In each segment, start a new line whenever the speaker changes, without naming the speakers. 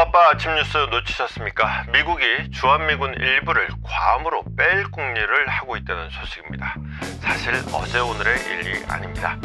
바빠 아침 뉴스 놓치셨습니까? 미국이 주한미군 일부를 괌으로 뺄 궁리를 하고 있다는 소식입니다. 사실 어제 오늘의 일이 아닙니다.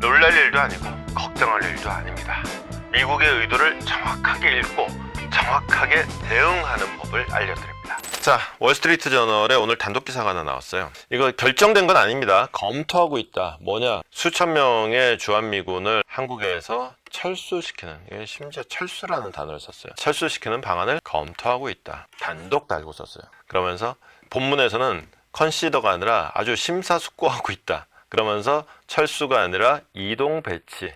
놀랄 일도 아니고 걱정할 일도 아닙니다. 미국의 의도를 정확하게 읽고 정확하게 대응하는 법을 알려드립니다. 자, 월스트리트 저널에 오늘 단독 기사가 하나 나왔어요. 이거 결정된 건 아닙니다. 검토하고 있다. 뭐냐? 수천 명의 주한미군을 한국에서 철수시키는, 심지어 철수라는 단어를 썼어요. 철수시키는 방안을 검토하고 있다. 단독 달고 썼어요. 그러면서 본문에서는 컨시더가 아니라 아주 심사숙고하고 있다. 그러면서 철수가 아니라 이동 배치.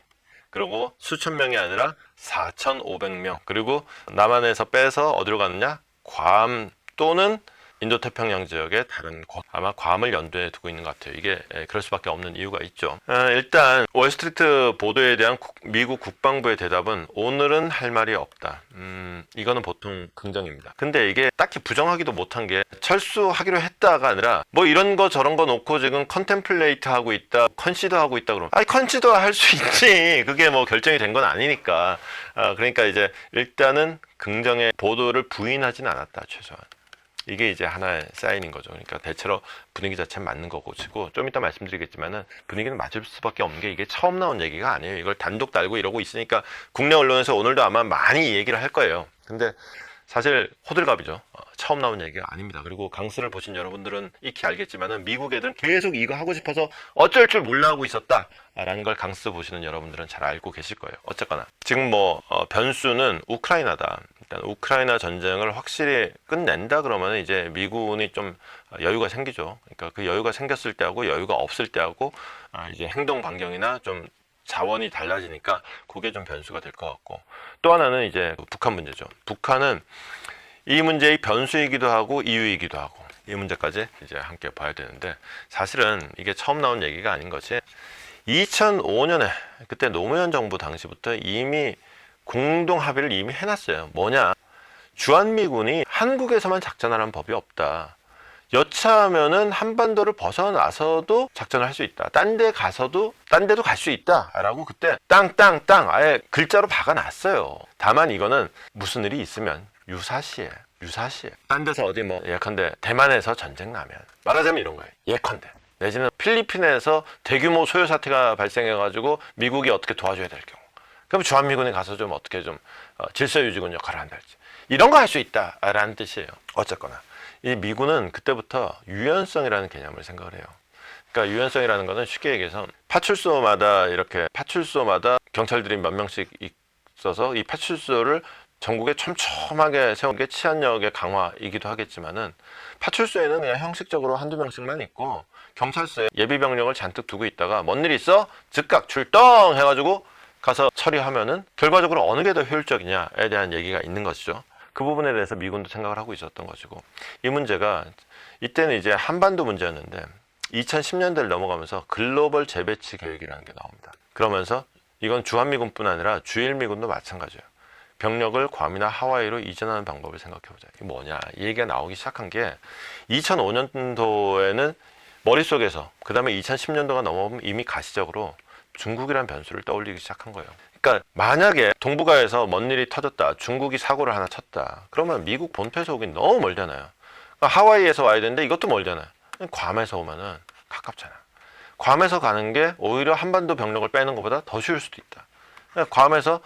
그리고 수천 명이 아니라 4,500명. 그리고 남한에서 빼서 어디로 갔느냐? 괌 또는 인도태평양 지역의 다른 곳. 아마 괌을 연두에 두고 있는 것 같아요. 이게 예, 그럴 수밖에 없는 이유가 있죠. 아, 일단 월스트리트 보도에 대한 국- 미국 국방부의 대답은 오늘은 할 말이 없다. 음, 이거는 보통 긍정입니다. 근데 이게 딱히 부정하기도 못한 게 철수하기로 했다가 아니라 뭐 이런 거 저런 거 놓고 지금 컨템플레이트 하고 있다, 컨시더 하고 있다 그러면 아니 컨시더 할 수 있지. 그게 뭐 결정이 된 건 아니니까. 아, 그러니까 이제 일단은 긍정의 보도를 부인하진 않았다 최소한. 이게 이제 하나의 사인인 거죠. 그러니까 대체로 분위기 자체는 맞는 거고 치고 좀 이따 말씀드리겠지만은 분위기는 맞을 수밖에 없는 게 이게 처음 나온 얘기가 아니에요. 이걸 단독 달고 이러고 있으니까 국내 언론에서 오늘도 아마 많이 이 얘기를 할 거예요. 근데 사실 호들갑이죠. 어, 처음 나온 얘기가 아닙니다. 그리고 강스를 보신 여러분들은 익히 알겠지만은 미국 애들은 계속 이거 하고 싶어서 어쩔 줄 몰라 하고 있었다 라는 걸 강스 보시는 여러분들은 잘 알고 계실 거예요. 어쨌거나 지금 뭐 어, 변수는 우크라이나다. 일단 우크라이나 전쟁을 확실히 끝낸다 그러면 이제 미군이 좀 여유가 생기죠. 그러니까 그 여유가 생겼을 때하고 여유가 없을 때하고 아, 이제 행동 반경이나 좀 자원이 달라지니까 그게 좀 변수가 될 것 같고 또 하나는 이제 북한 문제죠. 북한은 이 문제의 변수이기도 하고 이유이기도 하고 이 문제까지 이제 함께 봐야 되는데 사실은 이게 처음 나온 얘기가 아닌 것이 2005년에 그때 노무현 정부 당시부터 이미 공동 합의를 이미 해놨어요. 뭐냐? 주한미군이 한국에서만 작전하는 법이 없다. 여차하면은 한반도를 벗어나서도 작전을 할 수 있다. 딴 데 가서도 딴 데도 갈 수 있다라고 그때 땅땅땅 아예 글자로 박아놨어요. 다만 이거는 무슨 일이 있으면 유사시에 유사시에 딴 데서 어디 뭐 예컨대 대만에서 전쟁 나면 말하자면 이런 거예요. 예컨대 내지는 필리핀에서 대규모 소요 사태가 발생해가지고 미국이 어떻게 도와줘야 될 경우 그럼 주한미군이 가서 좀 어떻게 좀 어, 질서 유지군 역할을 한달지 이런 거 할 수 있다라는 뜻이에요. 어쨌거나 이 미군은 그때부터 유연성이라는 개념을 생각을 해요. 그러니까 유연성이라는 것은 쉽게 얘기해서 파출소마다 이렇게 파출소마다 경찰들이 몇 명씩 있어서 이 파출소를 전국에 촘촘하게 세운 게 치안력의 강화이기도 하겠지만은 파출소에는 그냥 형식적으로 한두 명씩만 있고 경찰서에 예비 병력을 잔뜩 두고 있다가 뭔일 있어? 즉각 출동 해가지고 가서 처리하면은 결과적으로 어느 게 더 효율적이냐에 대한 얘기가 있는 것이죠. 그 부분에 대해서 미군도 생각을 하고 있었던 것이고 이 문제가 이때는 이제 한반도 문제였는데 2010년대를 넘어가면서 글로벌 재배치 계획이라는 게 나옵니다. 그러면서 이건 주한미군뿐 아니라 주일미군도 마찬가지예요. 병력을 괌이나 하와이로 이전하는 방법을 생각해보자. 이게 뭐냐? 이 얘기가 나오기 시작한 게 2005년도에는 머릿속에서 그 다음에 2010년도가 넘어오면 이미 가시적으로 중국이라는 변수를 떠올리기 시작한 거예요. 그러니까 만약에 동북아에서 뭔 일이 터졌다, 중국이 사고를 하나 쳤다, 그러면 미국 본토에서 오긴 너무 멀잖아요. 그러니까 하와이에서 와야 되는데 이것도 멀잖아요. 괌에서 오면은 가깝잖아. 괌에서 가는 게 오히려 한반도 병력을 빼는 것보다 더 쉬울 수도 있다. 그러니까 괌에서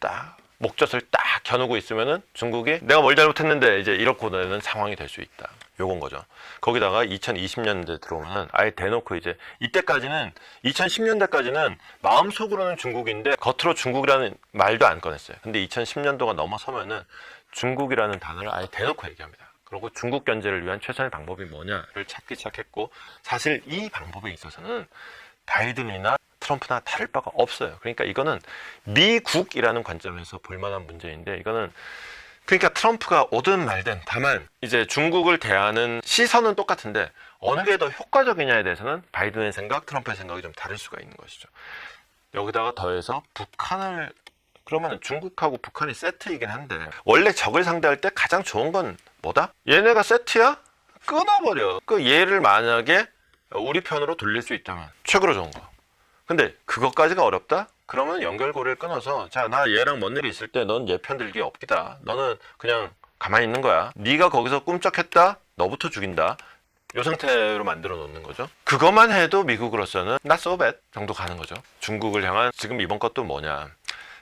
딱 목젖을 딱 겨누고 있으면은 중국이 내가 뭘 잘못했는데 이제 이렇게 되는 상황이 될 수 있다. 요건 거죠. 거기다가 2020년대 들어오면 아예 대놓고 이제 이때까지는 2010년대까지는 마음속으로는 중국인데 겉으로 중국이라는 말도 안 꺼냈어요. 근데 2010년도가 넘어서면은 중국이라는 단어를 아예 대놓고 얘기합니다. 그리고 중국 견제를 위한 최선의 방법이 뭐냐를 찾기 시작했고 사실 이 방법에 있어서는 바이든이나 트럼프나 다를 바가 없어요. 그러니까 이거는 미국이라는 관점에서 볼 만한 문제인데 이거는 그러니까 트럼프가 오든 말든 다만 이제 중국을 대하는 시선은 똑같은데 어느 게 더 효과적이냐에 대해서는 바이든의 생각, 트럼프의 생각이 좀 다를 수가 있는 것이죠. 여기다가 더해서 북한을 그러면 중국하고 북한이 세트이긴 한데 원래 적을 상대할 때 가장 좋은 건 뭐다? 얘네가 세트야? 끊어버려. 그 얘를 만약에 우리 편으로 돌릴 수 있다면 최고로 좋은 거. 근데 그것까지가 어렵다? 그러면 연결고리를 끊어서 자 나 얘랑 뭔 일이 있을 때 넌 얘 편 들기 없기다. 너는 그냥 가만히 있는 거야. 네가 거기서 꿈쩍했다. 너부터 죽인다. 이 상태로 만들어 놓는 거죠. 그것만 해도 미국으로서는 not so bad 정도 가는 거죠. 중국을 향한 지금 이번 것도 뭐냐.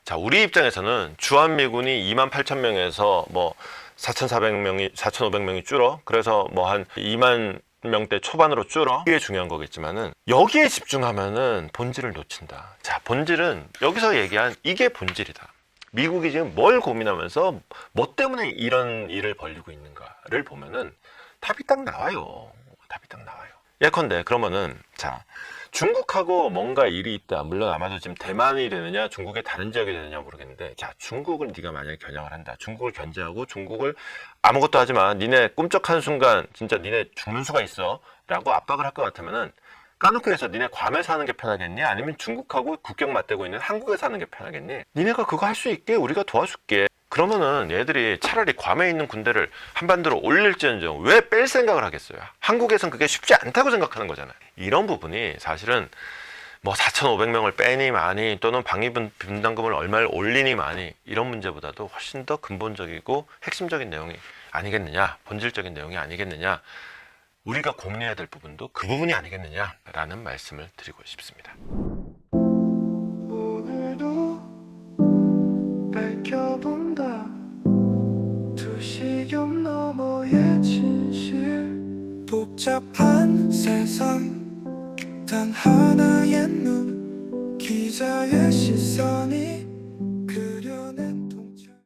자, 우리 입장에서는 주한미군이 2만 8천 명에서 뭐 4,400명이 4,500명이 줄어. 그래서 뭐 한 2만 명대 초반으로 줄어. 이게 중요한 거겠지만은 여기에 집중하면은 본질을 놓친다. 자, 본질은 여기서 얘기한 이게 본질이다. 미국이 지금 뭘 고민하면서 뭐 때문에 이런 일을 벌리고 있는가를 보면은 답이 딱 나와요. 답이 딱 나와요. 예컨대 그러면은 자 중국하고 뭔가 일이 있다. 물론 아마도 지금 대만이 되느냐, 중국의 다른 지역이 되느냐 모르겠는데, 자 중국을 네가 만약에 겨냥을 한다. 중국을 견제하고 중국을 아무것도 하지 마. 니네 꿈쩍하는 순간 진짜 니네 죽는 수가 있어.라고 압박을 할 것 같으면은 까놓고 해서 니네 괌에서 하는 게 편하겠니? 아니면 중국하고 국경 맞대고 있는 한국에서 하는 게 편하겠니? 니네가 그거 할 수 있게 우리가 도와줄게. 그러면은 얘들이 차라리 괌에 있는 군대를 한반도로 올릴지언정 왜 뺄 생각을 하겠어요? 한국에선 그게 쉽지 않다고 생각하는 거잖아요. 이런 부분이 사실은 뭐 4,500명을 빼니 많이 또는 방위분 분담금을 얼마를 올리니 많이 이런 문제보다도 훨씬 더 근본적이고 핵심적인 내용이 아니겠느냐, 본질적인 내용이 아니겠느냐. 우리가 고민해야 될 부분도 그 부분이 아니겠느냐라는 말씀을 드리고 싶습니다.
오늘도 밝혀본 복잡한 세상 단 하나의 눈 기자의 시선이